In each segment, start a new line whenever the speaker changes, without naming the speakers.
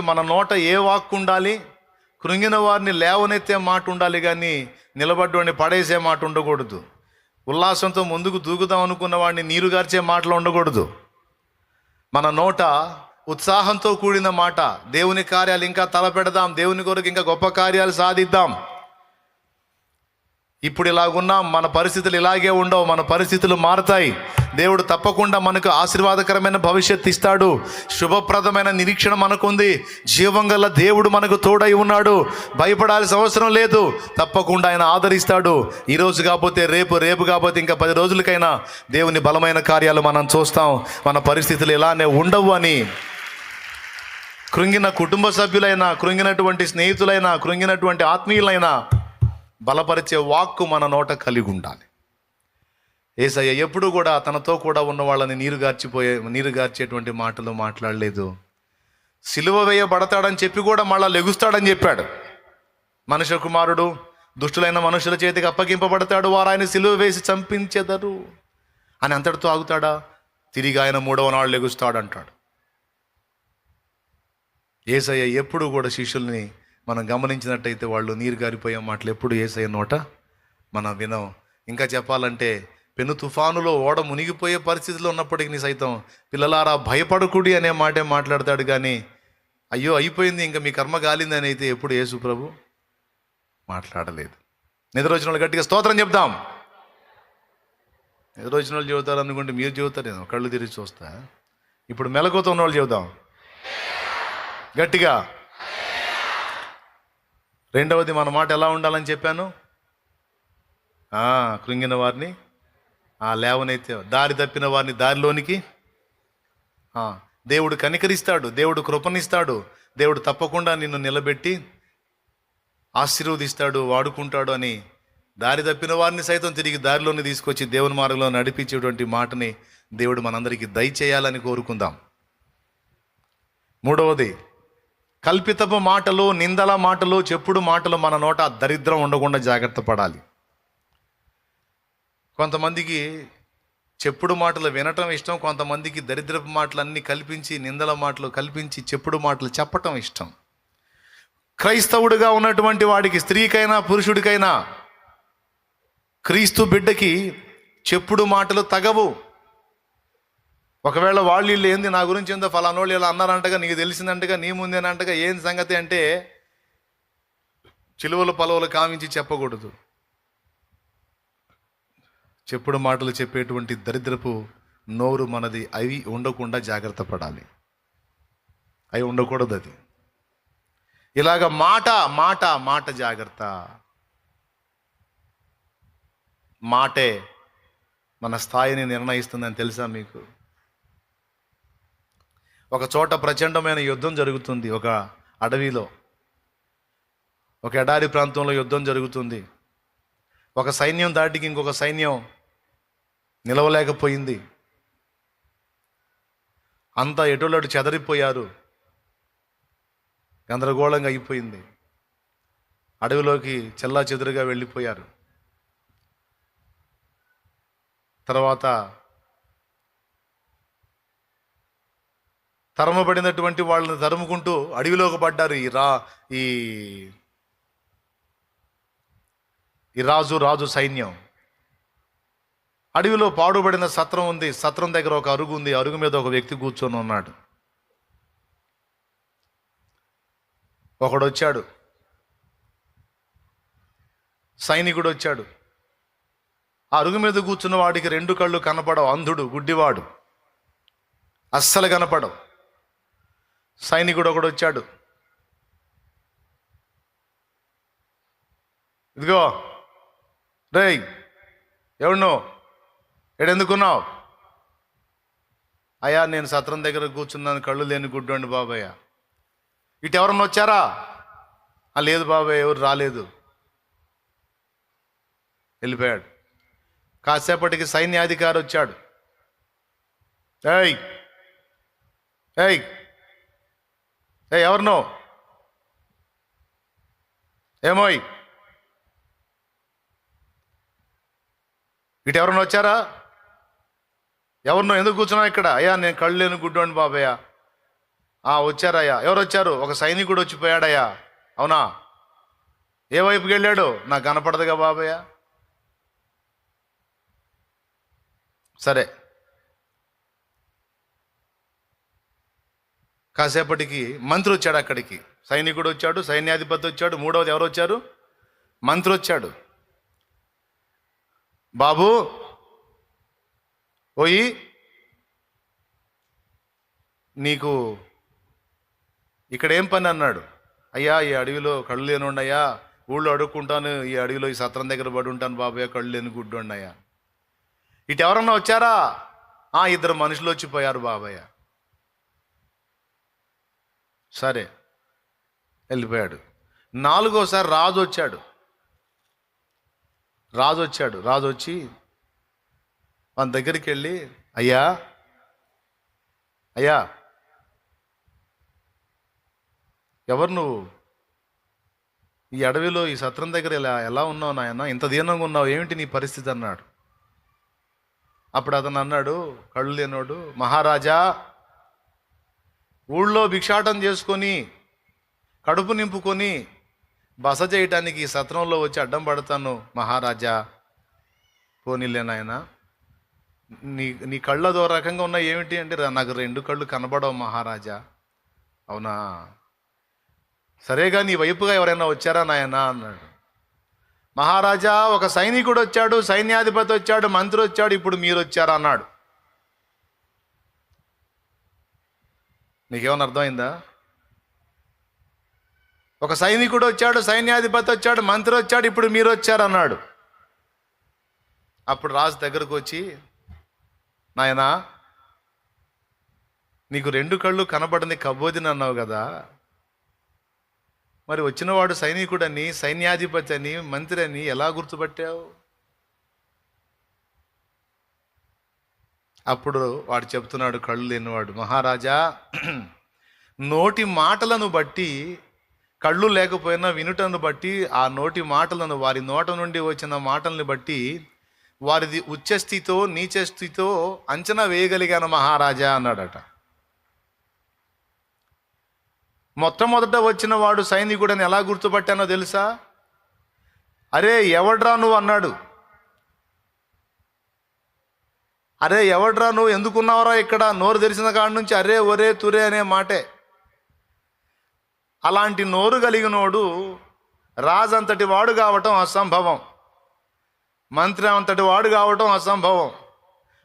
మన నోట ఏ వాక్కు ఉండాలి? కృంగిన వారిని లేవనెత్తే మాట ఉండాలి కానీ నిలబడ్డవాడిని పడేసే మాట ఉండకూడదు. ఉల్లాసంతో ముందుకు దూకుదాం అనుకున్న వాడిని నీరు గార్చే మాటలు ఉండకూడదు. మన నోట ఉత్సాహంతో కూడిన మాట దేవుని కార్యాలు ఇంకా తలపెడదాం దేవుని కొరకు ఇంకా గొప్ప కార్యాలు సాధిద్దాం. ఇప్పుడు ఇలాగున్నాం మన పరిస్థితులు ఇలాగే ఉండవు మన పరిస్థితులు మారతాయి. దేవుడు తప్పకుండా మనకు ఆశీర్వాదకరమైన భవిష్యత్తు ఇస్తాడు. శుభప్రదమైన నిరీక్షణ మనకుంది. జీవం గల దేవుడు మనకు తోడై ఉన్నాడు. భయపడాల్సిన అవసరం లేదు. తప్పకుండా ఆయన ఆదరిస్తాడు. ఈరోజు కాకపోతే రేపు రేపు కాకపోతే ఇంకా పది రోజులకైనా దేవుని బలమైన కార్యాలు మనం చూస్తాం. మన పరిస్థితులు ఇలానే ఉండవు అని. కృంగిన కుటుంబ సభ్యులైనా కృంగినటువంటి స్నేహితులైనా కృంగినటువంటి ఆత్మీయులైనా బలపరిచే వాక్కు మన నోట కలిగి ఉండాలి. ఏసయ్య ఎప్పుడు కూడా తనతో కూడా ఉన్న వాళ్ళని నీరు గార్చిపోయే నీరు గార్చేటువంటి మాటలు మాట్లాడలేదు. సిలువ వేయబడతాడని చెప్పి కూడా మళ్ళా లెగుస్తాడని చెప్పాడు. మనుష్య కుమారుడు దుష్టులైన మనుషుల చేతికి అప్పగింపబడతాడు వారు ఆయన సిలువ వేసి చంపించెదరు. అని అంతటితో ఆగుతాడా? తిరిగి ఆయన మూడవ నాడు లెగుస్తాడు అంటాడు ఏసయ్య ఎప్పుడు కూడా శిష్యుల్ని మనం గమనించినట్టయితే వాళ్ళు నీరు గారిపోయే మాటలు ఎప్పుడు ఏసయ్య నోట? మనం వినం. ఇంకా చెప్పాలంటే పెను తుఫానులో ఓడ మునిగిపోయే పరిస్థితిలో ఉన్నప్పటికీ సైతం పిల్లలారా భయపడకుడి అనే మాటే మాట్లాడతాడు కానీ అయ్యో అయిపోయింది ఇంకా మీ కర్మ గాలింది అని అయితే ఎప్పుడు యేసు ప్రభు మాట్లాడలేదు. నిద్ర వచ్చిన వాళ్ళు గట్టిగా స్తోత్రం చెప్దాం. నిద్ర వచ్చిన వాళ్ళు చెబుతారు అనుకుంటే మీరు చెబుతారు నేను కళ్ళు తిరిగి చూస్తా. ఇప్పుడు మెలకుతో ఉన్న వాళ్ళు చెబుదాం. గట్టిగా రెండవది మన మాట ఎలా ఉండాలని చెప్పాను? కృంగిన వారిని ఆ లేవనైతే దారి తప్పిన వారిని దారిలోనికి దేవుడు కనికరిస్తాడు దేవుడు కృపనిస్తాడు దేవుడు తప్పకుండా నిన్ను నిలబెట్టి ఆశీర్వదిస్తాడు వాడుకుంటాడు అని దారి తప్పిన వారిని సైతం తిరిగి దారిలోని తీసుకొచ్చి దేవుని మార్గంలో నడిపించేటువంటి మాటని దేవుడు మనందరికీ దయచేయాలని కోరుకుందాం. మూడవది కల్పితపు మాటలు నిందల మాటలు చెప్పుడు మాటలు మన నోట దరిద్రం ఉండకుండా జాగ్రత్త పడాలి. కొంతమందికి చెప్పుడు మాటలు వినటం ఇష్టం కొంతమందికి దరిద్రపు మాటలు అన్నీ కల్పించి నిందల మాటలు కల్పించి చెప్పుడు మాటలు చెప్పటం ఇష్టం. క్రైస్తవుడిగా ఉన్నటువంటి వాడికి స్త్రీకైనా పురుషుడికైనా క్రీస్తు బిడ్డకి చెప్పుడు మాటలు తగవు. ఒకవేళ వాళ్ళు వీళ్ళు ఏంది నా గురించి ఏందో ఫలానోళ్ళు ఇలా అన్నారంటగా నీకు తెలిసిందంటగా నీ ముందేనంటగా ఏం సంగతి అంటే చిలువలు పలువలు కామించి చెప్పకూడదు. చెప్పుడు మాటలు చెప్పేటువంటి దరిద్రపు నోరు మనది అవి ఉండకుండా జాగ్రత్త పడాలి. అవి ఉండకూడదు అది ఇలాగ మాట మాట మాట జాగ్రత్త. మాటే మన స్థాయిని నిర్ణయిస్తుందని తెలుసా మీకు? ఒక చోట ప్రచండమైన యుద్ధం జరుగుతుంది ఒక అడవిలో. ఒక ఎడారి ప్రాంతంలో యుద్ధం జరుగుతుంది. ఒక సైన్యం దాటికి ఇంకొక సైన్యం నిలవలేకపోయింది. అంతా ఎటులటు చెదరిపోయారు. గందరగోళంగా అయిపోయింది. అడవిలోకి చెల్లా చెదురుగా వెళ్ళిపోయారు. తర్వాత తరమబడినటువంటి వాళ్ళని తరుముకుంటూ అడవిలోకి పడ్డారు ఈ రా ఈ ఈ రాజు రాజు సైన్యం. అడవిలో పాడుబడిన సత్రం ఉంది. సత్రం దగ్గర ఒక అరుగు ఉంది. అరుగు మీద ఒక వ్యక్తి కూర్చొని ఉన్నాడు. ఒకడు వచ్చాడు సైనికుడు వచ్చాడు ఆ అరుగు మీద కూర్చున్న వాడికి రెండు కళ్ళు కనపడవు. అంధుడు గుడ్డివాడు. అస్సలు కనపడవు. సైనికుడు ఒకడు వచ్చాడు. ఇదిగో. రే ఎవడు నువ్వు ఎడెందుకున్నావు అయ్యా నేను సత్రం దగ్గర కూర్చున్నాను కళ్ళు లేని గుడ్డండి బాబయ్య. ఇటు ఎవరన్నా వచ్చారా? "ఆ, లేదు బాబాయ్ ఎవరు రాలేదు. వెళ్ళిపోయాడు. కాసేపటికి సైన్యాధికారి వచ్చాడు. ఏయ్ ఏయ్ ఏ ఎవరినో? ఏమోయ్? ఇటు ఎవరన్నా వచ్చారా? ఎవరినో? ఎందుకు కూర్చున్నావు ఇక్కడ? అయ్యా నేను కళ్ళు లేని గుడ్డోండి బాబయ్య. ఆ వచ్చారయ్యా. ఎవరు వచ్చారు? ఒక సైనికుడు వచ్చిపోయాడయ్యా. అవునా? ఏ వైపుకి వెళ్ళాడు? నాకు కనపడదుగా బాబయ్య. సరే. కాసేపటికి మంత్రి వచ్చాడు అక్కడికి. సైనికుడు వచ్చాడు సైన్యాధిపతి వచ్చాడు మూడవది ఎవరు వచ్చారు? మంత్రి వచ్చాడు. బాబు! పోయి నీకు ఇక్కడ ఏం పని అన్నాడు. అయ్యా ఈ అడవిలో కళ్ళు లేనుండయ్యా ఊళ్ళో అడుక్కుంటాను ఈ అడవిలో ఈ సత్రం దగ్గర పడి ఉంటాను బాబాయ్ కళ్ళు లేని గుడ్డు ఉన్నాయా ఇటు ఎవరన్నా వచ్చారా ఇద్దరు మనుషులు వచ్చిపోయారు బాబయ్య సరే. వెళ్ళిపోయాడు. నాలుగోసారి రాజు వచ్చాడు. రాజు వచ్చాడు. రాజు వచ్చి మన దగ్గరికి వెళ్ళి అయ్యా అయ్యా ఎవరు నువ్వు? ఈ అడవిలో ఈ సత్రం దగ్గర ఇలా ఎలా ఉన్నావు నాయన? ఇంత దీనంగా ఉన్నావు ఏమిటి నీ పరిస్థితి? అన్నాడు. అప్పుడు అతను అన్నాడు కళ్ళు లేనోడు మహారాజా ఊళ్ళో భిక్షాటం చేసుకొని కడుపు నింపుకొని బస చేయటానికి సత్రంలో వచ్చి అడ్డం పడతాను మహారాజా. పోనీలే నాయన. నీ నీ కళ్ళు అదో రకంగా ఉన్నాయి ఏమిటి అంటే నాకు రెండు కళ్ళు కనబడవు మహారాజా. అవునా? సరేగా నీ వైపుగా ఎవరైనా వచ్చారా నాయనా అన్నాడు. మహారాజా ఒక సైనికుడు వచ్చాడు సైన్యాధిపతి వచ్చాడు మంత్రి వచ్చాడు ఇప్పుడు మీరు వచ్చారా అన్నాడు. నీకేమైనా అర్థమైందా? ఒక సైనికుడు వచ్చాడు సైన్యాధిపతి వచ్చాడు మంత్రి వచ్చాడు ఇప్పుడు మీరు వచ్చారు అన్నాడు అప్పుడు రాజు దగ్గరకు వచ్చి నాయనా నీకు రెండు కళ్ళు కనబడని కబోదిని అన్నావు కదా. మరి వచ్చినవాడు సైనికుడని సైన్యాధిపతి అని మంత్రి అని ఎలా గుర్తుపట్టావు? అప్పుడు వాడు చెప్తున్నాడు కళ్ళు లేనివాడు మహారాజా నోటి మాటలను బట్టి కళ్ళు లేకపోయినా వినుటను బట్టి ఆ నోటి మాటలను వారి నోట నుండి వచ్చిన మాటలను బట్టి వారిది ఉచ్చస్థితో నీచస్థితో అంచనా వేయగలిగాను మహారాజా అన్నాడట. మొట్టమొదట వచ్చిన వాడు సైనికుడని ఎలా గుర్తుపట్టానో తెలుసా? అరే ఎవడ్రా నువ్వు అన్నాడు. అరే ఎవడ్రా నువ్వు? ఎందుకున్నావరా ఇక్కడ? నోరు తెరిచిన కాడ నుంచి అరే ఒరే తురే అనే మాటే. అలాంటి నోరు కలిగినోడు రాజంతటి వాడు కావటం అసంభవం. మంత్రి అంతటి వాడు కావటం అసంభవం.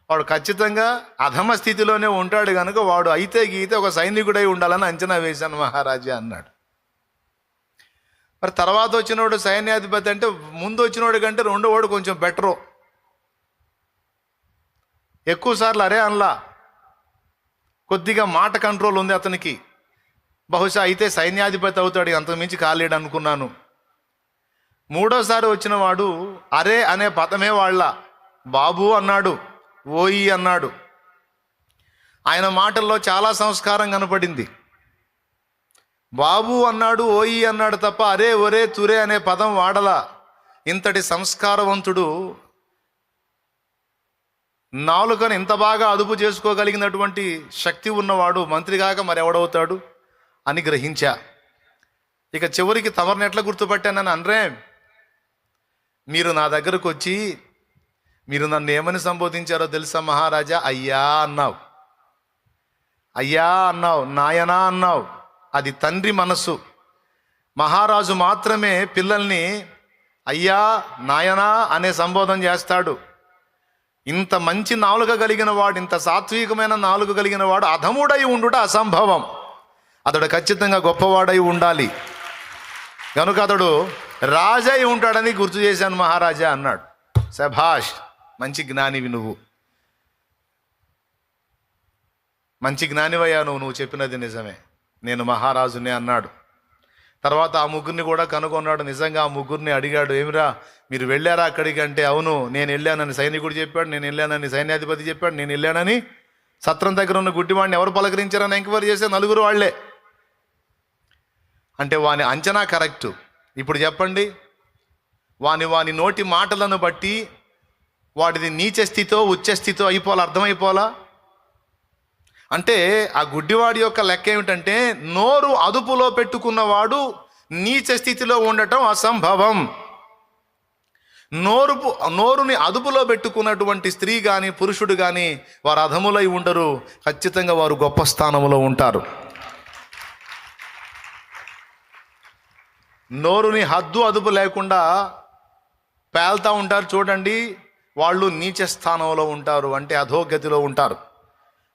వాడు ఖచ్చితంగా అధమ స్థితిలోనే ఉంటాడు కనుక వాడు అయితే గీతే ఒక సైనికుడై ఉండాలని అంచనా వేశాను మహారాజా అన్నాడు. మరి తర్వాత వచ్చినోడు సైన్యాధిపతి అంటే ముందు వచ్చినోడు కంటే రెండో వాడు కొంచెం బెటరు. ఎక్కువ సార్లు అరే అనలా. కొద్దిగా మాట కంట్రోల్ ఉంది అతనికి. బహుశా అయితే సైన్యాధిపతి అవుతాడు అంతకుమించి కాలేడు అనుకున్నాను. మూడోసారి వచ్చిన వాడు అరే అనే పదమే వాళ్ళ. బాబు అన్నాడు ఓయి అన్నాడు. ఆయన మాటల్లో చాలా సంస్కారం కనపడింది. బాబు అన్నాడు ఓయి అన్నాడు తప్ప అరే ఒరే తురే అనే పదం వాడలా. ఇంతటి సంస్కారవంతుడు నాలుకను ఇంత బాగా అదుపు చేసుకోగలిగినటువంటి శక్తి ఉన్నవాడు మంత్రి కాక మరెవడవుతాడు? అని గ్రహించా. ఇక చివరికి తమరిని ఎట్లా గుర్తుపట్టానని అనరే మీరు నా దగ్గరకు వచ్చి మీరు నన్ను ఏమని సంబోధించారో తెలుసా మహారాజా? అయ్యా అన్నావు. అయ్యా అన్నావు నాయనా అన్నావు అది తండ్రి మనస్సు. మహారాజు మాత్రమే పిల్లల్ని అయ్యా నాయనా అనే సంబోధన చేస్తాడు. ఇంత మంచి నాలుక కలిగిన వాడు ఇంత సాత్వికమైన నాలుక కలిగిన వాడు అధముడై ఉండుట అసంభవం. అతడు ఖచ్చితంగా గొప్పవాడై ఉండాలి. కనుక అతడు రాజై ఉంటాడని గుర్తు చేశాను మహారాజా అన్నాడు. సభాష్ మంచి జ్ఞానివి నువ్వు. మంచి జ్ఞానివయ్యా నువ్వు నువ్వు చెప్పినది నిజమే. నేను మహారాజునే అన్నాడు. తర్వాత ఆ ముగ్గురిని కూడా కనుగొన్నాడు. నిజంగా ఆ ముగ్గురిని అడిగాడు ఏమిరా మీరు వెళ్ళారా అక్కడికి? అంటే అవును నేను వెళ్ళానని సైనికుడు చెప్పాడు నేను వెళ్ళానని సైన్యాధిపతి చెప్పాడు నేను వెళ్ళానని సత్రం దగ్గర ఉన్న గుడ్డివాడిని ఎవరు పలకరించారని ఎంక్వైరీ చేసే నలుగురు వాళ్ళే. అంటే వాని అంచనా కరెక్ట్. ఇప్పుడు చెప్పండి వాని వాని నోటి మాటలను బట్టి వాటిది నీచ స్థితో ఉచ్చ స్థితో అయిపోలా అంటే ఆ గుడ్డివాడి యొక్క లెక్క ఏమిటంటే నోరు అదుపులో పెట్టుకున్నవాడు నీచ స్థితిలో ఉండటం అసంభవం. నోరు నోరుని అదుపులో పెట్టుకున్నటువంటి స్త్రీ కానీ పురుషుడు కానీ వారు అధములై ఉండరు. ఖచ్చితంగా వారు గొప్ప స్థానంలో ఉంటారు. నోరుని హద్దు అదుపు లేకుండా పేల్తా ఉంటారు చూడండి. వాళ్ళు నీచ స్థానంలో ఉంటారు అంటే అధోగతిలో ఉంటారు.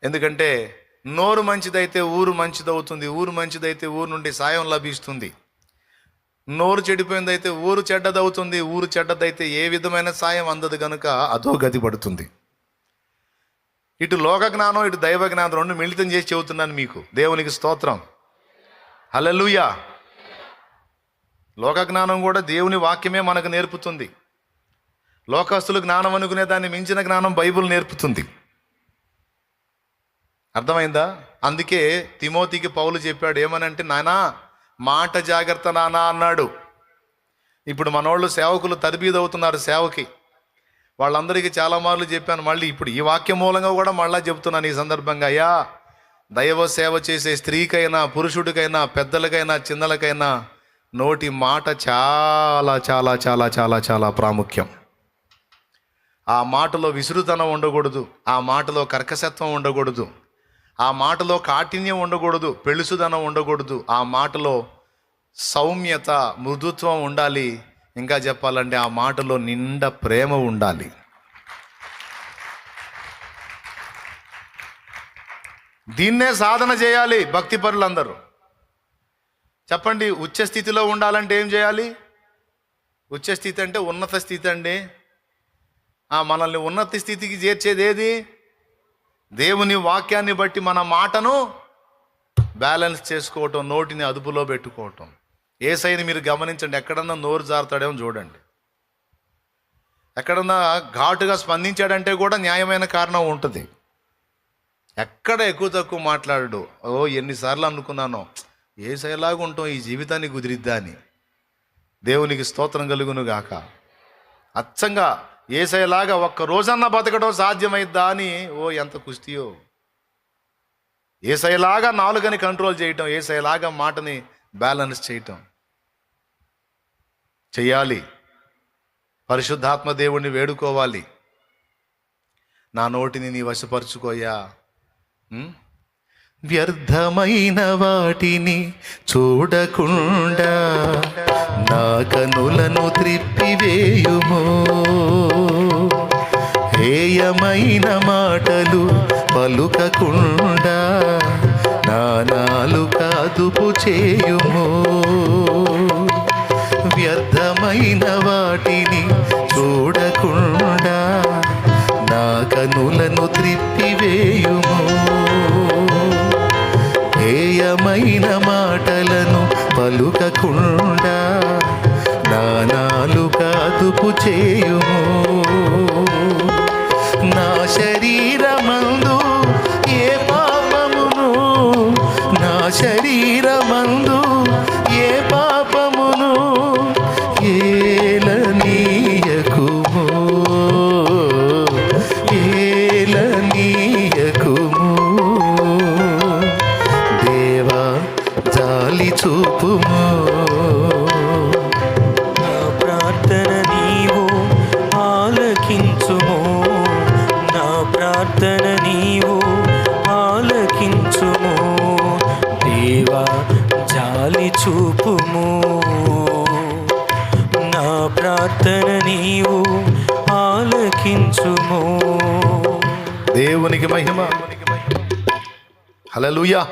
ఎందుకంటే నోరు మంచిదైతే ఊరు మంచిదవుతుంది ఊరు మంచిదైతే ఊరు నుండి సాయం లభిస్తుంది. నోరు చెడిపోయిందైతే ఊరు చెడ్డదవుతుంది ఊరు చెడ్డదైతే ఏ విధమైన సాయం అందదు కనుక అదో గతి పడుతుంది. ఇటు లోక జ్ఞానం ఇటు దైవ జ్ఞానం రెండు మిళితం చేసి చెబుతున్నాను మీకు. దేవునికి స్తోత్రం. హలలుయా లోక జ్ఞానం కూడా దేవుని వాక్యమే మనకు నేర్పుతుంది. లోకస్తులు జ్ఞానం అనుకునే దాన్ని మించిన జ్ఞానం బైబుల్ నేర్పుతుంది. అర్థమైందా? అందుకే తిమోతికి పౌలు చెప్పాడు ఏమనంటే నానా మాట జాగ్రత్త నానా అన్నాడు. ఇప్పుడు మనోళ్ళు సేవకులు తరబీదవుతున్నారు సేవకి. వాళ్ళందరికీ చాలా మార్లు చెప్పాను మళ్ళీ ఇప్పుడు ఈ వాక్యం మూలంగా కూడా మళ్ళీ చెప్తున్నాను ఈ సందర్భంగా. అయ్యా దైవ సేవ చేసే స్త్రీకైనా పురుషుడికైనా పెద్దలకైనా చిన్నలకైనా నోటి మాట చాలా చాలా చాలా చాలా చాలా ప్రాముఖ్యం. ఆ మాటలో విసురుతనం ఉండకూడదు ఆ మాటలో కర్కశత్వం ఉండకూడదు. ఆ మాటలో కాఠిన్యం ఉండకూడదు పెళుసుదనం ఉండకూడదు. ఆ మాటలో సౌమ్యత మృదుత్వం ఉండాలి. ఇంకా చెప్పాలంటే ఆ మాటలో నిండా ప్రేమ ఉండాలి. దీన్నే సాధన చేయాలి భక్తి పరులందరూ. చెప్పండి ఉచ్చ స్థితిలో ఉండాలంటే ఏం చేయాలి? ఉచ్చ స్థితి అంటే ఉన్నత స్థితి అండి. మనల్ని ఉన్నత స్థితికి చేర్చేది ఏది? దేవుని వాక్యాన్ని బట్టి మన మాటను బ్యాలెన్స్ చేసుకోవటం నోటిని అదుపులో పెట్టుకోవటం. ఏ సైని మీరు గమనించండి ఎక్కడన్నా నోరు జారుతాడేమో చూడండి. ఎక్కడన్నా ఘాటుగా స్పందించాడంటే కూడా న్యాయమైన కారణం ఉంటుంది. ఎక్కడ ఎక్కువ తక్కువ మాట్లాడడు ఓ ఎన్నిసార్లు అనుకున్నానో ఏ సైలాగా ఉంటాం ఈ జీవితాన్ని కుదిరిద్దా అని. దేవునికి స్తోత్రం కలుగును గాక. అచ్చంగా ఏసైలాగా ఒక్క రోజన్నా బతకడం సాధ్యమైద్దా అని ఓ ఎంత కుస్తీయో. ఏసైలాగా నాలుగని కంట్రోల్ చేయటం ఏసైలాగా మాటని బ్యాలెన్స్ చేయటం. చెయ్యాలి. పరిశుద్ధాత్మ దేవుణ్ణి వేడుకోవాలి. నా నోటిని నీ వశపరుచుకోయా వ్యర్థమైన వాటిని చూడకుండా నా కనులను త్రిప్పివేయుము. హేయమైన మాటలు పలుకకుండా నా నాలుక అదుపు చేయుము. వ్యర్థమైన వాటిని చూడకుండా నా కనులను త్రిప్పివేయుము. హేయమైన మాటలను పలుకకుండా నా కాదుపు చేయుము నా
శరీరం ప్రార్థన నీవు ఆలకించుము.
దేవునికి మహిమ. హలలుయా